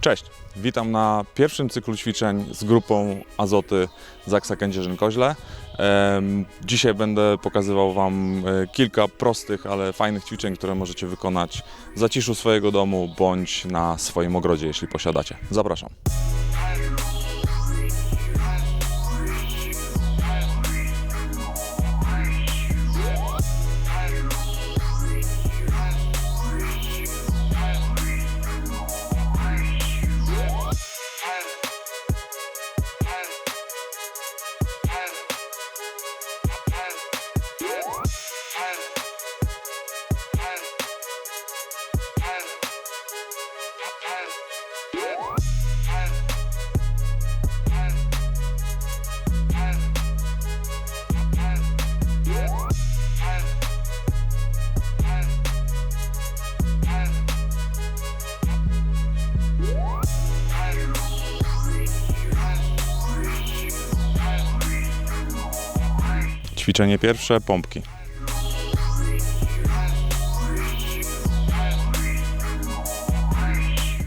Cześć, witam na pierwszym cyklu ćwiczeń z grupą Azoty Zaksa Kędzierzyn-Koźle. Dzisiaj będę pokazywał Wam e, kilka prostych, ale fajnych ćwiczeń, które możecie wykonać w zaciszu swojego domu bądź na swoim ogrodzie, jeśli posiadacie. Zapraszam. Ćwiczenie pierwsze, pompki.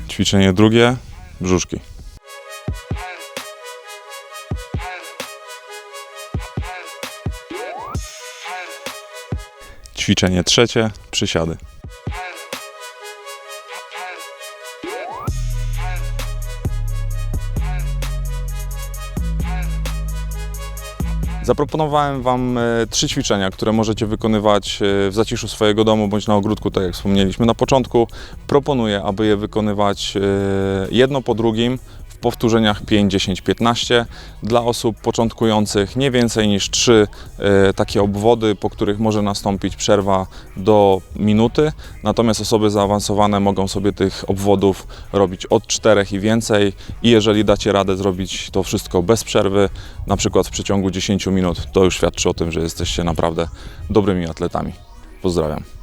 Ćwiczenie drugie, brzuszki. Ćwiczenie trzecie, przysiady. Zaproponowałem Wam e, trzy ćwiczenia, które możecie wykonywać e, w zaciszu swojego domu bądź na ogródku, tak jak wspomnieliśmy na początku. Proponuję, aby je wykonywać e, jedno po drugim powtórzeniach 5, 10, 15. Dla osób początkujących nie więcej niż trzy e, takie obwody, po których może nastąpić przerwa do minuty. Natomiast osoby zaawansowane mogą sobie tych obwodów robić od czterech i więcej. I jeżeli dacie radę zrobić to wszystko bez przerwy, na przykład w przeciągu 10 minut, to już świadczy o tym, że jesteście naprawdę dobrymi atletami. Pozdrawiam.